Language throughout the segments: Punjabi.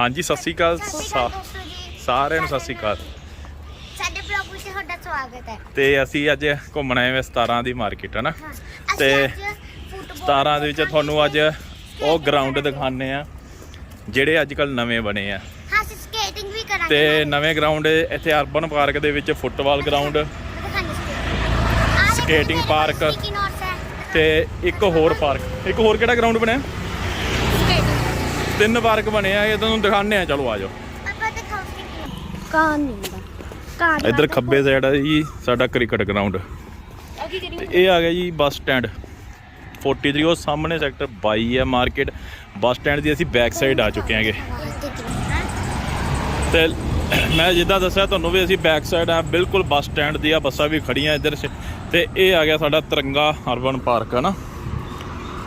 ਹਾਂਜੀ ਸਤਿ ਸ਼੍ਰੀ ਅਕਾਲ। ਸਾ- ਸਾਰਿਆਂ ਨੂੰ ਸਤਿ ਸ਼੍ਰੀ ਅਕਾਲ। ਸਾਡੇ ਬਲੌਗ ਵਿੱਚ ਤੁਹਾਡਾ ਸਵਾਗਤ ਹੈ। ਤੇ ਅਸੀਂ ਅੱਜ ਘੁੰਮਣ ਆਏ ਵੇ 17 ਦੀ ਮਾਰਕੀਟ ਹੈ ਨਾ? ਹਾਂ ਤੇ ਅਸੀਂ ਅੱਜ ਫੁੱਟਬਾਲ 17 ਦੇ ਵਿੱਚ ਤੁਹਾਨੂੰ ਅੱਜ ਉਹ ਗਰਾਊਂਡ ਦਿਖਾਣੇ ਆ ਜਿਹੜੇ ਅੱਜ ਕੱਲ ਨਵੇਂ ਬਣੇ ਆ। ਹਾਂ ਅਸੀਂ ਸਕੇਟਿੰਗ ਵੀ ਕਰਾਂਗੇ ਤੇ ਨਵੇਂ ਗਰਾਊਂਡ ਇੱਥੇ ਅਰਬਨ ਪਾਰਕ ਦੇ ਵਿੱਚ football ground Skating park। Sticky notes ਹੈ। ਤੇ ਇੱਕ ਹੋਰ ਪਾਰਕ ਇੱਕ ਹੋਰ ਕਿਹੜਾ ਗਰਾਊਂਡ ਬਣਿਆ? ਸਕੇਟਿੰਗ ਤਿੰਨ ਪਾਰਕ ਬਣੇ ਆ ਇਹ ਤੁਹਾਨੂੰ ਦਿਖਾਣੇ ਆ। ਚਲੋ ਆਪਾਂ ਕਾਂ ਨਹੀਂ ਹੁੰਦਾ। ਕਾਂ ਇੱਧਰ ਖੱਬੇ ਸਾਈਡ ਹੈ ਜੀ ਸਾਡਾ ਕ੍ਰਿਕਟ ਗਰਾਊਂਡ ਤੇ ਇਹ ਆ ਗਿਆ ਜੀ ਬੱਸ ਸਟੈਂਡ। 43 ਉਹ ਸਾਹਮਣੇ ਸੈਕਟਰ 22 ਹੈ ਮਾਰਕੀਟ ਬੱਸ ਸਟੈਂਡ ਦੀ ਅਸੀਂ ਬੈਕ ਸਾਈਡ ਆ ਚੁੱਕੇ ਹਾਂਗੇ। ਤੇ ਮੈਂ ਜਿੱਦਾਂ ਦੱਸਿਆ ਤੁਹਾਨੂੰ ਵੀ ਅਸੀਂ ਬੈਕ ਸਾਈਡ ਆ। ਬਿਲਕੁਲ ਬੱਸ ਸਟੈਂਡ ਦੀ ਆ ਬੱਸਾਂ ਵੀ ਖੜੀਆਂ ਇੱਧਰ ਤੇ ਇਹ ਆ ਗਿਆ ਸਾਡਾ ਤਿਰੰਗਾ ਅਰਬਨ ਪਾਰਕ ਹੈ ਨਾ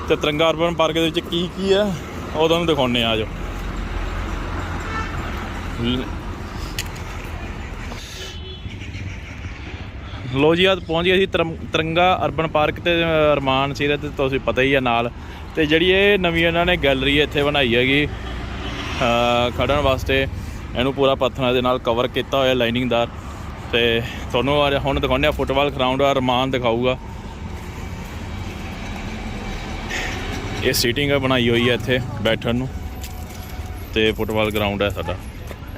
ਤੇ ਤਿਰੰਗਾ ਅਰਬਨ ਪਾਰਕ ਦੇ ਵਿੱਚ ਕੀ ਕੀ ਆ? ਉਹ ਤੁਹਾਨੂੰ ਦਿਖਾਉਣੇ ਆ ਜੋ ਲੋ ਜੀ ਅੱਜ ਪਹੁੰਚ ਗਏ ਸੀ ਤਿਰੰ- ਤਿਰੰਗਾ ਅਰਬਨ ਪਾਰਕ ਤੇ ਅ, ਅਰਮਾਨ 'ਤੇ ਤੁਸੀਂ ਪਤਾ ਹੀ ਆ ਨਾਲ। ਤੇ ਜਿਹੜੀ ਇਹ ਨਵੀਂ ਇਹਨਾਂ ਨੇ ਗੈਲਰੀ ਇੱਥੇ ਬਣਾਈ ਹੈਗੀ ਅ, ਖੜਨ ਵਾਸਤੇ ਇਹਨੂੰ ਪੂਰਾ ਪੱਥਰਾਂ ਦੇ ਨਾਲ ਕਵਰ ਕੀਤਾ ਹੋਇਆ ਲਾਈਨਿੰਗਦਾਰ ਤੇ ਤੁਹਾਨੂੰ ਅੱਜ ਹੁਣ ਦਿਖਾਉਂਦੇ ਆ ਫੁੱਟਬਾਲ ਗਰਾਊਂਡ ਆ ਅਰਮਾਨ ਦਿਖਾਊਗਾ। ਇਹ ਸੀਟਿੰਗ ਬਣਾਈ ਹੋਈ ਹੈ ਇੱਥੇ ਬੈਠਣ ਨੂੰ। ਤੇ ਫੁੱਟਬਾਲ ਗਰਾਊਂਡ ਹੈ ਸਾਡਾ।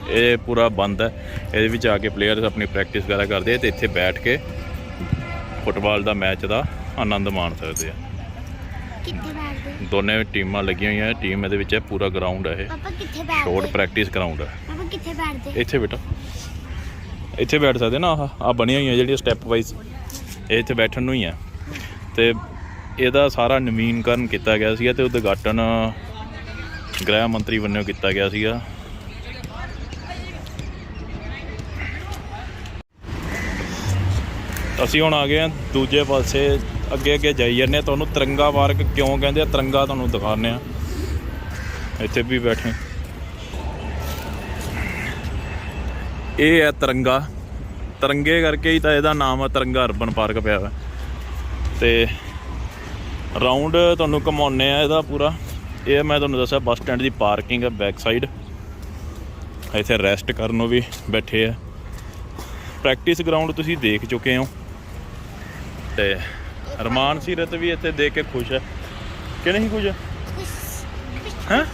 ਇਹ ਪੂਰਾ ਬੰਦ ਹੈ ਇਹਦੇ ਵਿੱਚ ਆ ਕੇ ਪਲੇਅਰਸ ਆਪਣੀ ਪ੍ਰੈਕਟਿਸ ਵਗੈਰਾ ਕਰਦੇ ਆ ਤੇ ਇੱਥੇ ਬੈਠ ਕੇ ਫੁੱਟਬਾਲ ਦਾ ਮੈਚ ਦਾ ਆਨੰਦ ਮਾਣ ਸਕਦੇ ਆ। ਦੋਨੇ ਟੀਮਾਂ ਲੱਗੀਆਂ ਹੋਈਆਂ ਟੀਮ ਇਹਦੇ ਵਿੱਚ ਹੈ ਪੂਰਾ ਗਰਾਊਂਡ ਹੈ ਇਹ। ਪਾਪਾ ਕਿੱਥੇ ਸ਼ੋਰਟ ਬੈਠਦੇ ਪ੍ਰੈਕਟਿਸ ਗਰਾਊਂਡ ਹੈ ਪਾਪਾ ਕਿੱਥੇ ਬੈਠਦੇ? ਇੱਥੇ ਬੇਟਾ ਇੱਥੇ ਬੈਠ ਸਕਦੇ ਨਾ ਆਹ ਆ ਬਣੀਆਂ ਹੋਈਆਂ ਜਿਹੜੀਆਂ ਸਟੈਪ ਵਾਈਜ਼ ਇਹ ਇੱਥੇ ਬੈਠਣ ਨੂੰ ਹੀ ਆ। ਤੇ ਇਹਦਾ ਸਾਰਾ ਨਵੀਨਕਰਨ ਕੀਤਾ ਗਿਆ ਸੀਗਾ ਤੇ ਉਦਘਾਟਨ ਗ੍ਰਹਿ ਮੰਤਰੀ ਵੱਲੋਂ ਕੀਤਾ ਗਿਆ ਸੀਗਾ। ਅਸੀਂ ਹੁਣ ਆ ਗਏ ਆ ਦੂਜੇ ਪਾਸੇ, ਅੱਗੇ ਅੱਗੇ ਜਾਈ ਜਾਂਦੇ ਆ ਤੁਹਾਨੂੰ ਤਿਰੰਗਾ ਪਾਰਕ ਕਿਉਂ ਕਹਿੰਦੇ ਆ? ਤਿਰੰਗਾ ਤੁਹਾਨੂੰ ਦਿਖਾਉਂਦੇ ਆ ਇੱਥੇ ਵੀ ਬੈਠੇ ਇਹ ਹੈ ਤਿਰੰਗਾ। ਤਿਰੰਗੇ ਕਰਕੇ ਹੀ ਤਾਂ ਇਹਦਾ ਨਾਮ ਆ, ਤਿਰੰਗਾ ਅਰਬਨ ਪਾਰਕ ਪਿਆ ਵਾ ਤੇ ਰਾਉਂਡ ਤੁਹਾਨੂੰ ਘਮਾਉਨੇ ਆ ਇਹਦਾ ਪੂਰਾ। ਇਹ ਮੈਂ ਤੁਹਾਨੂੰ ਦੱਸਿਆ ਬੱਸ ਸਟੈਂਡ ਦੀ ਪਾਰਕਿੰਗ ਹੈ ਬੈਕ ਸਾਈਡ ਇੱਥੇ ਰੈਸਟ ਕਰਨ ਨੂੰ ਵੀ ਬੈਠੇ ਆ। ਪ੍ਰੈਕਟਿਸ ਗਰਾਊਂਡ ਤੁਸੀਂ ਦੇਖ ਚੁੱਕੇ ਹੋ। ਤੇ ਅਰਮਾਨ ਸੀਰਤ ਵੀ ਇੱਥੇ ਦੇਖ ਕੇ ਖੁਸ਼ ਹੈ ਕਿ ਨਹੀਂ ਖੁਸ਼? ਹੈ?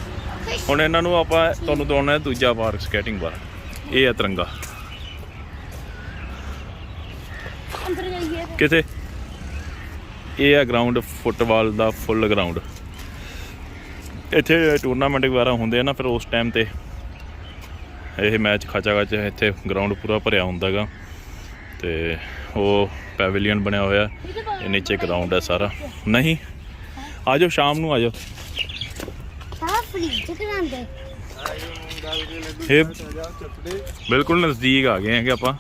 ਹੁਣ ਇਹਨਾਂ ਨੂੰ ਆਪਾਂ ਤੁਹਾਨੂੰ ਦਿਖਾਉਣਾ ਹੈ ਦੂਜਾ ਪਾਰਕ ਸਕੇਟਿੰਗ ਪਾਰਕ ਇਹ ਹੈ ਤਿਰੰਗਾ। ਅੰਦਰ ਜਾਈਏ। ਕਿਥੇ? ਇਹ ਹੈ ਗਰਾਊਂਡ ਫੁੱਟਬਾਲ ਦਾ ਫੁੱਲ ਗਰਾਊਂਡ ਇੱਥੇ ਟੂਰਨਾਮੈਂਟ ਵਗੈਰਾ ਹੁੰਦੇ ਆ ਨਾ ਫਿਰ ਉਸ ਟਾਈਮ ਤੇ ਇਹ ਮੈਚ ਖਾਚਾ ਖਾਚ ਇੱਥੇ ਗਰਾਊਂਡ ਪੂਰਾ ਭਰਿਆ ਹੁੰਦਾਗਾ ਤੇ ਉਹ ਪੈਵਿਲੀਅਨ ਬਣਿਆ ਹੋਇਆ ਇਹ ਨੀਚੇ ਗਰਾਊਂਡ ਹੈ ਸਾਰਾ। ਨਹੀਂ ਆਜੋ ਸ਼ਾਮ ਨੂੰ ਆਜੋ। ਇਹ ਬਿਲਕੁਲ ਨਜ਼ਦੀਕ ਆ ਗਏ ਹੈਗੇ ਆਪਾਂ।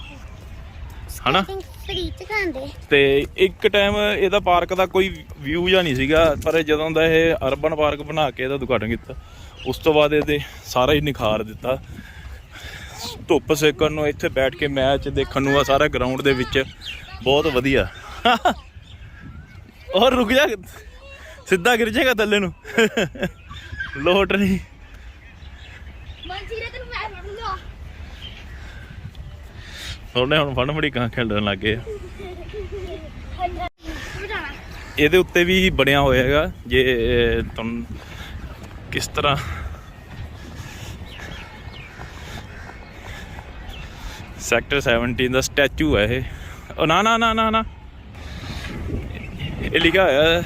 ਹਨਾ? ਫ੍ਰੀ ਚ ਕਰਾਂਦੇ ਤੇ ਇੱਕ ਟਾਈਮ ਇਹਦਾ ਪਾਰਕ ਦਾ ਕੋਈ ਵਿਊ ਜਾਂ ਨਹੀਂ ਸੀਗਾ, ਪਰ ਜਦੋਂ ਦਾ ਇਹ ਅਰਬਨ ਪਾਰਕ ਬਣਾ ਕੇ ਇਹਦਾ ਉਦਘਾਟਨ ਕੀਤਾ, ਉਸ ਤੋਂ ਬਾਅਦ ਇਹਦੇ ਸਾਰਾ ਹੀ ਨਿਖਾਰ ਦਿੱਤਾ। ਧੁੱਪ ਸੇਕਣ ਨੂੰ ਇੱਥੇ ਬੈਠ ਕੇ ਮੈਚ ਦੇਖਣ ਨੂੰ ਆ ਸਾਰਾ ਗਰਾਊਂਡ ਦੇ ਵਿੱਚ। ਬਹੁਤ ਵਧੀਆ। ਔਰ ਰੁਕ ਜਾ, ਸਿੱਧਾ ਗਿਰ ਜਾਏਗਾ ਥੱਲੇ ਨੂੰ। ਲੋਟ ਨਹੀਂ ਮਨਸੀਰੇ ਤੈਨੂੰ ਮੈਂ ਫੜੂੰਗਾ ਉਹਨੇ ਹੁਣ ਫੜ ਫੜੀ ਕਾਂ ਖੇਡਣ ਲੱਗੇ ਆ। ਇਹਦੇ ਉੱਤੇ ਵੀ ਬਣਿਆ ਹੋਇਆ ਹੈਗਾ ਜੇ ਤੁਹਾਨੂੰ ਕਿਸ ਤਰ੍ਹਾਂ ਸੈਕਟਰ 17 ਦਾ ਸਟੈਚੂ ਹੈ ਇਹ। ਉਹ ਨਾ ਨਾ ਨਾ ਨਾ ਨਾ। ਇਹ ਲਿਖਿਆ ਹੋਇਆ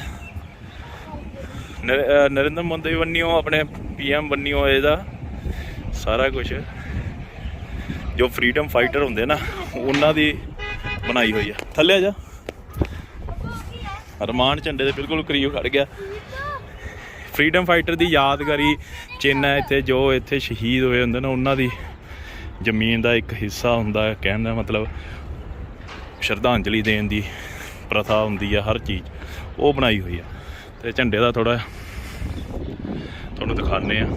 ਨਰਿੰਦਰ ਮੋਦੀ ਬੰਨਿਓ ਆਪਣੇ ਪੀਐਮ ਬੰਨਿਓ ਇਹਦਾ ਸਾਰਾ ਕੁਝ ਜੋ ਫਰੀडम ਫਾਈਟਰ ਹੁੰਦੇ ਨਾ, ਉਹਨਾਂ ਦੀ ਬਣਾਈ ਹੋਈ ਆ। ਥੱਲੇ ਆ ਜਾ। ਰਮਾਨ ਝੰਡੇ ਦੇ ਬਿਲਕੁਲ ਕਰੀਬ ਖੜ ਗਿਆ। ਫਰੀडम ਫਾਈਟਰ ਦੀ ਯਾਦਗਾਰੀ ਚਿੰਨ ਹੈ ਇੱਥੇ, ਜੋ ਇੱਥੇ ਸ਼ਹੀਦ ਹੋਏ ਹੁੰਦੇ ਨੇ, ਉਹਨਾਂ ਦੀ ਜ਼ਮੀਨ ਦਾ ਇੱਕ ਹਿੱਸਾ ਹੁੰਦਾ ਹੈ। ਕਹਿਣ ਮਤਲਬ ਸ਼ਰਧਾਂਜਲੀ ਦੇਣ ਦੀ ਪ੍ਰਥਾ ਹੁੰਦੀ ਆ, ਹਰ ਚੀਜ਼ ਉਹ ਬਣਾਈ ਹੋਈ ਆ। ਤੇ ਝੰਡੇ ਦਾ ਥੋੜਾ ਤੁਹਾਨੂੰ ਦਿਖਾਣੇ ਆ।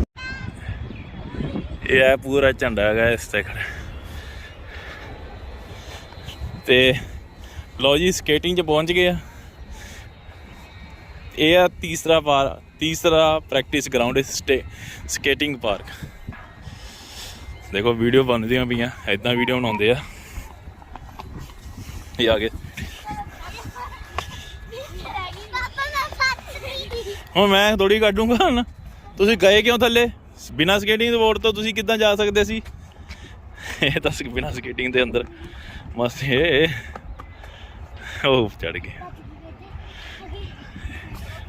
ਇਹ ਹੈ ਪੂਰਾ ਝੰਡਾ ਹੈਗਾ ਇਸ ਤੇ ਖੜਾ ਤੇ ਲਓ ਜੀ ਸਕੇਟਿੰਗ 'ਚ ਪਹੁੰਚ ਗਏ ਆ। ਇਹ ਆ ਤੀਸਰਾ ਪਾਰ ਤੀਸਰਾ ਪ੍ਰੈਕਟਿਸ ਗਰਾਊਂਡ ਸਟੇ ਸਕੇਟਿੰਗ ਪਾਰਕ ਦੇਖੋ ਵੀਡੀਓ ਬਣਦੀਆਂ ਪਈਆਂ ਐਦਾਂ ਵੀਡੀਓ ਬਣਾਉਂਦੇ ਆ। ਇਹ ਆ ਗਏ। ਹੁਣ ਮੈਂ ਥੋੜੀ ਕੱਢੂੰਗਾ ਹੁਣ ਤੁਸੀਂ ਗਏ ਕਿਉਂ ਥੱਲੇ? ਬਿਨਾਂ ਸਕੇਟਿੰਗ ਬੋਰਡ ਤੋਂ ਤੁਸੀਂ ਕਿੱਦਾਂ ਜਾ ਸਕਦੇ ਸੀ? ਇਹ ਤਾਂ ਸ- ਬਿਨਾਂ ਸਕੇਟਿੰਗ ਦੇ ਅੰਦਰ। ਮਸਤ ਇਹ ਉਹ ਚੜ ਗਏ।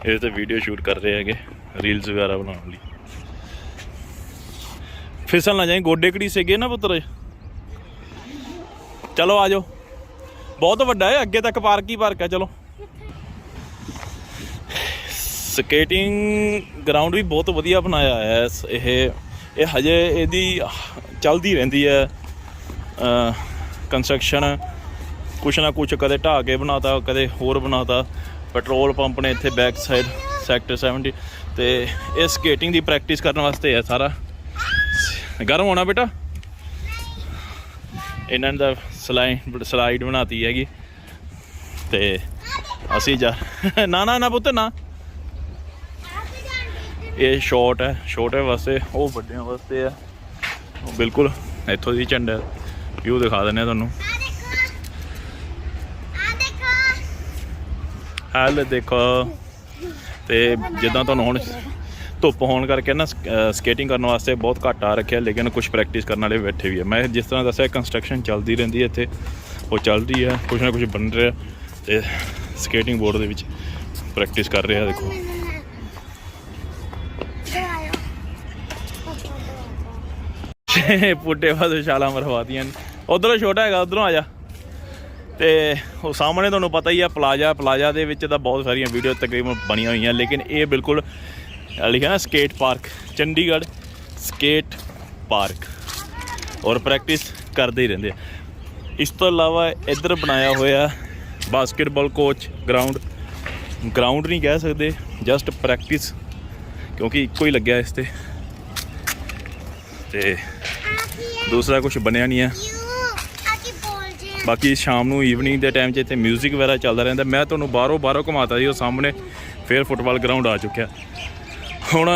ਇਹ ਤੇ ਵੀਡੀਓ ਸ਼ੂਟ ਕਰ ਰਹੇ ਹੈਗੇ ਰੀਲਸ ਵਗੈਰਾ ਬਣਾਉਣ ਲਈ। ਫਿਸਲ ਨਾ ਜਾਏ ਗੋਡੇ ਕੜੀ ਸੀਗੇ ਨਾ ਪੁੱਤਰ? ਚਲੋ ਆ ਜਾਓ। ਬਹੁਤ ਵੱਡਾ ਹੈ, ਅੱਗੇ ਤੱਕ ਪਾਰਕ ਹੀ ਪਾਰਕ ਹੈ, ਚਲੋ। ਸਕੇਟਿੰਗ ਗਰਾਊਂਡ ਵੀ ਬਹੁਤ ਵਧੀਆ ਬਣਾਇਆ ਹੈ ਇਹ ਇਹ ਹਜੇ ਇਹਦੀ ਚੱਲਦੀ ਰਹਿੰਦੀ ਹੈ ਕੰਸਟਰਕਸ਼ਨ ਕੁਛ ਨਾ ਕੁਛ ਕਦੇ ਢਾਹ ਕੇ ਬਣਾਤਾ, ਕਦੇ ਹੋਰ ਬਣਾਤਾ। ਪੈਟਰੋਲ ਪੰਪ ਨੇ ਇੱਥੇ ਬੈਕ ਸਾਈਡ ਸੈਕਟਰ 70 ਤੇ ਇਹ ਸਕੇਟਿੰਗ ਦੀ ਪ੍ਰੈਕਟਿਸ ਕਰਨ ਵਾਸਤੇ ਹੈ ਸਾਰਾ। ਗਰਮ ਹੋਣਾ ਬੇਟਾ। ਇਹਨਾਂ ਨੇ ਤਾਂ ਸਲਾਈਡ ਸਲਾਈਡ ਬਣਾਤੀ ਹੈਗੀ। ਤੇ ਅਸੀਂ ਜਾ ਨਾ ਨਾ ਨਾ ਪੁੱਤ, ਨਾ। ਇਹ ਸ਼ਾਰਟ ਹੈ ਛੋਟੇ ਵਾਸਤੇ। ਉਹ ਵੱਡਿਆਂ ਵਾਸਤੇ ਆ। ਬਿਲਕੁਲ ਇੱਥੋਂ ਦੀ ਝੰਡਾ। ਵਿਊ ਦਿਖਾ ਦਿੰਦੇ ਆ ਤੁਹਾਨੂੰ। ਆ ਦੇਖੋ। ਆ ਦੇਖੋ। ਹਾਲ ਦੇਖੋ। ਤੇ ਜਿੱਦਾਂ ਤੁਹਾਨੂੰ ਹੁਣ ਧੁੱਪ ਹੋਣ ਕਰਕੇ ਨਾ ਸਕੇਟਿੰਗ ਕਰਨ ਵਾਸਤੇ ਬਹੁਤ ਘੱਟ ਆ ਰੱਖਿਆ ਲੇਕਿਨ ਕੁਝ ਪ੍ਰੈਕਟਿਸ ਕਰਨ ਵਾਲੇ ਬੈਠੇ ਵੀ ਆ। ਮੈਂ ਜਿਸ ਤਰ੍ਹਾਂ ਦੱਸਿਆ ਕੰਸਟਰਕਸ਼ਨ ਚੱਲਦੀ ਰਹਿੰਦੀ ਹੈ ਇੱਥੇ। ਉਹ ਚੱਲਦੀ ਹੈ ਕੁਝ ਨਾ ਕੁਝ ਬਣ ਰਿਹਾ। ਤੇ ਸਕੇਟਿੰਗ ਬੋਰਡ ਦੇ ਵਿੱਚ ਪ੍ਰੈਕਟਿਸ ਕਰ ਰਿਹਾ ਦੇਖੋ। ਪੁੱਟੇ ਵਾਦੇ ਛਾਲਾਂ ਮਰਵਾਤੀਆਂ ਉਧਰੋਂ ਛੋਟਾ ਹੈਗਾ, ਉਧਰੋਂ ਆ ਜਾ। ਤੇ ਉਹ ਸਾਹਮਣੇ ਤੁਹਾਨੂੰ ਪਤਾ ਹੀ ਆ, ਪਲਾਜ਼ਾ ਪਲਾਜ਼ਾ ਦੇ ਵਿੱਚ ਤਾਂ ਬਹੁਤ ਸਾਰੀਆਂ ਵੀਡੀਓ ਤਕਰੀਬਨ ਬਣੀਆਂ ਹੋਈਆਂ, ਲੇਕਿਨ ਇਹ ਬਿਲਕੁਲ ਅਹ ਲਿਖਿਆ ਨਾ skate park Chandigarh skate park ਔਰ ਪ੍ਰੈਕਟਿਸ ਕਰਦੇ ਹੀ ਰਹਿੰਦੇ ਆ। ਇਸ ਤੋਂ ਇਲਾਵਾ ਇੱਧਰ ਬਣਾਇਆ ਹੋਇਆ ਬਾਸਕਟਬਾਲ ਕੋਚ ਗਰਾਊਂਡ ਗਰਾਊਂਡ ਨਹੀਂ ਕਹਿ ਸਕਦੇ ਜਸਟ ਪ੍ਰੈਕਟਿਸ ਕਿਉਂਕਿ ਇੱਕੋ ਹੀ ਲੱਗਿਆ ਇਸ ਤੇ। ਤੇ ਦੂਸਰਾ ਕੁਝ ਬਣਿਆ ਨਹੀਂ ਹੈ ਯੂ ਆਕੀ ਬੋਲ ਜੇ ਬਾਕੀ ਸ਼ਾਮ ਨੂੰ ਈਵਨਿੰਗ ਦੇ ਟਾਈਮ 'ਚ ਇੱਥੇ 뮤직 ਵਗੈਰਾ ਚੱਲਦਾ ਰਹਿੰਦਾ ਮੈਂ ਤੁਹਾਨੂੰ ਬਾਹਰੋਂ ਬਾਹਰੋਂ ਘੁਮਾਤਾ ਜੀ ਉਹ ਸਾਹਮਣੇ ਫੇਰ ਫੁੱਟਬਾਲ ਗਰਾਊਂਡ ਆ ਚੁੱਕਿਆ ਹੁਣ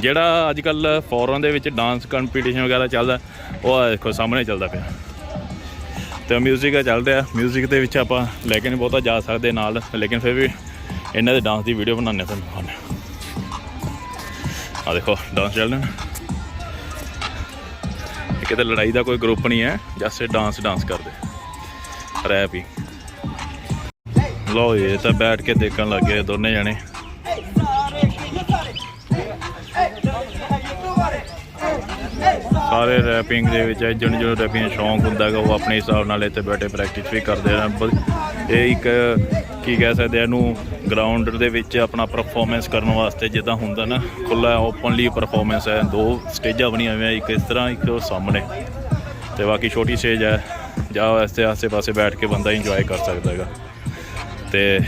ਜਿਹੜਾ ਅੱਜ ਕੱਲ ਫੋਰਨ ਦੇ ਵਿੱਚ ਡਾਂਸ ਕੰਪੀਟੀਸ਼ਨ ਵਗੈਰਾ ਚੱਲਦਾ ਉਹ ਆਹ ਦੇਖੋ ਸਾਹਮਣੇ ਚੱਲਦਾ ਪਿਆ ਤੇ 뮤직 ਆ ਚੱਲ ਰਿਹਾ 뮤직 ਦੇ ਵਿੱਚ ਆਪਾਂ ਲੈ ਕੇ ਨਹੀਂ ਬਹੁਤਾ ਜਾ ਸਕਦੇ ਨਾਲ ਲੇਕਿਨ ਫਿਰ ਵੀ ਇਹਨਾਂ ਦੇ ਡਾਂਸ ਦੀ ਵੀਡੀਓ ਬਣਾਉਂਦੇ ਹਾਂ ਤੁਹਾਨੂੰ ਦਿਖਾਉਂਦੇ ਆ ਦੇਖੋ ਡਾਂਸ ਚੱਲ ਰਿਹਾ ਨਾ ਇਹ ਕਿਤੇ ਲੜਾਈ ਦਾ ਕੋਈ ਗਰੁੱਪ ਨਹੀਂ ਹੈ ਜਸਟ ਡਾਂਸ ਡਾਂਸ ਕਰਦੇ। ਰੈਪ ਹੀ। ਲੋ ਇਹ ਤਾਂ ਬੈਠ ਕੇ ਦੇਖਣ ਲੱਗ ਗਏ ਦੋਨੇ ਜਣੇ। ਸਾਰੇ ਰੈਪਿੰਗ ਦੇ ਵਿੱਚ, ਜਿਹਨੂੰ ਜਿਹਨੂੰ ਰੈਪਿੰਗ ਸ਼ੌਂਕ ਹੁੰਦਾ ਹੈਗਾ, ਉਹ ਆਪਣੇ ਹਿਸਾਬ ਨਾਲ ਇੱਥੇ ਬੈਠੇ ਪ੍ਰੈਕਟਿਸ ਵੀ ਕਰਦੇ ਨੇ ਇਹ ਇੱਕ, ਕੀ ਕਹਿ ਸਕਦੇ ਇਹਨੂੰ ਗਰਾਊਂਡ ਦੇ ਵਿੱਚ ਆਪਣਾ ਪਰਫਾਰਮੈਂਸ ਕਰਨ ਵਾਸਤੇ ਜਿੱਦਾਂ ਹੁੰਦਾ ਨਾ ਖੁੱਲਾ ਓਪਨਲੀ ਪਰਫਾਰਮੈਂਸ ਹੈ, ਦੋ ਸਟੇਜਾਂ ਬਣੀਆਂ ਹੋਈਆਂ, ਇੱਕ ਇਸ ਤਰ੍ਹਾਂ, ਇੱਕ ਸਾਹਮਣੇ। ਤੇ ਬਾਕੀ ਛੋਟੀ ਸਟੇਜ ਹੈ, ਜਾਂ ਵਾਸਤੇ ਆਸੇ ਪਾਸੇ ਬੈਠ ਕੇ ਬੰਦਾ ਇੰਜੋਏ ਕਰ ਸਕਦਾ ਹੈਗਾ। ਤੇ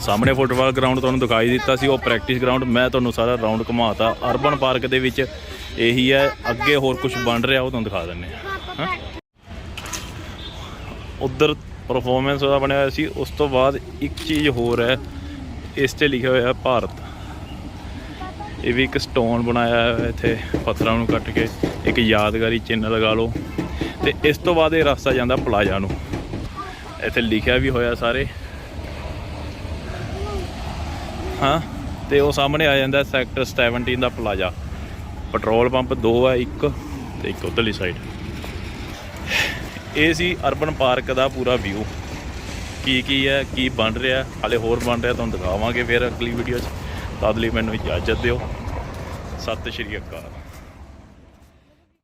ਸਾਹਮਣੇ ਫੁੱਟਬਾਲ ਗਰਾਊਂਡ ਤੁਹਾਨੂੰ ਦਿਖਾਈ ਦਿੱਤਾ ਸੀ, ਉਹ ਪ੍ਰੈਕਟਿਸ ਗਰਾਊਂਡ ਮੈਂ ਤੁਹਾਨੂੰ ਸਾਰਾ ਰਾਉਂਡ ਘੁਮਾਤਾ। ਅਰਬਨ ਪਾਰਕ ਦੇ ਵਿੱਚ ਇਹੀ ਹੈ, ਅੱਗੇ ਹੋਰ ਕੁਝ ਬਣ ਰਿਹਾ, ਉਹ ਤੁਹਾਨੂੰ ਦਿਖਾ ਦਿੰਨੇ ਆ ਉਧਰ ਪਰਫਾਰਮੈਂਸ ਉਹਦਾ ਬਣਿਆ ਹੋਇਆ ਸੀ, ਉਸ ਤੋਂ ਬਾਅਦ ਇੱਕ ਚੀਜ਼ ਹੋਰ ਹੈ, ਇਸ ਤੇ ਲਿਖਿਆ ਹੋਇਆ ਭਾਰਤ। ਇਹ ਵੀ ਇੱਕ ਸਟੋਨ ਬਣਾਇਆ ਹੋਇਆ ਇੱਥੇ, ਪੱਥਰਾਂ ਨੂੰ ਕੱਟ ਕੇ, ਇੱਕ ਯਾਦਗਾਰੀ ਚਿੰਨ੍ਹ ਲਗਾ ਲਓ। ਤੇ ਇਸ ਤੋਂ ਬਾਅਦ ਇਹ ਰਸਤਾ ਜਾਂਦਾ ਪਲਾਜ਼ਾ ਨੂੰ। ਇੱਥੇ ਲਿਖਿਆ ਵੀ ਹੋਇਆ ਸਾਰੇ। ਹਾਂ, ਤੇ ਉਹ ਸਾਹਮਣੇ ਆ ਜਾਂਦਾ ਸੈਕਟਰ 17 ਦਾ ਪਲਾਜ਼ਾ। ਪੈਟਰੋਲ ਪੰਪ ਦੋ ਹੈ, ਇੱਕ, ਤੇ ਇੱਕ ਉਧਰਲੀ ਸਾਈਡ ਇਹ ਸੀ ਅਰਬਨ ਪਾਰਕ ਦਾ ਪੂਰਾ ਵਿਊ ਕੀ ਕੀ ਹੈ, ਕੀ ਬਣ ਰਿਹਾ, ਹਾਲੇ ਹੋਰ ਬਣ ਰਿਹਾ, ਤੁਹਾਨੂੰ ਦਿਖਾਵਾਂਗੇ ਫਿਰ ਅਗਲੀ ਵੀਡੀਓ 'ਚ। ਤਦ ਲਈ ਮੈਨੂੰ ਇਜਾਜ਼ਤ ਦਿਓ। ਸਤਿ ਸ਼੍ਰੀ ਅਕਾਲ।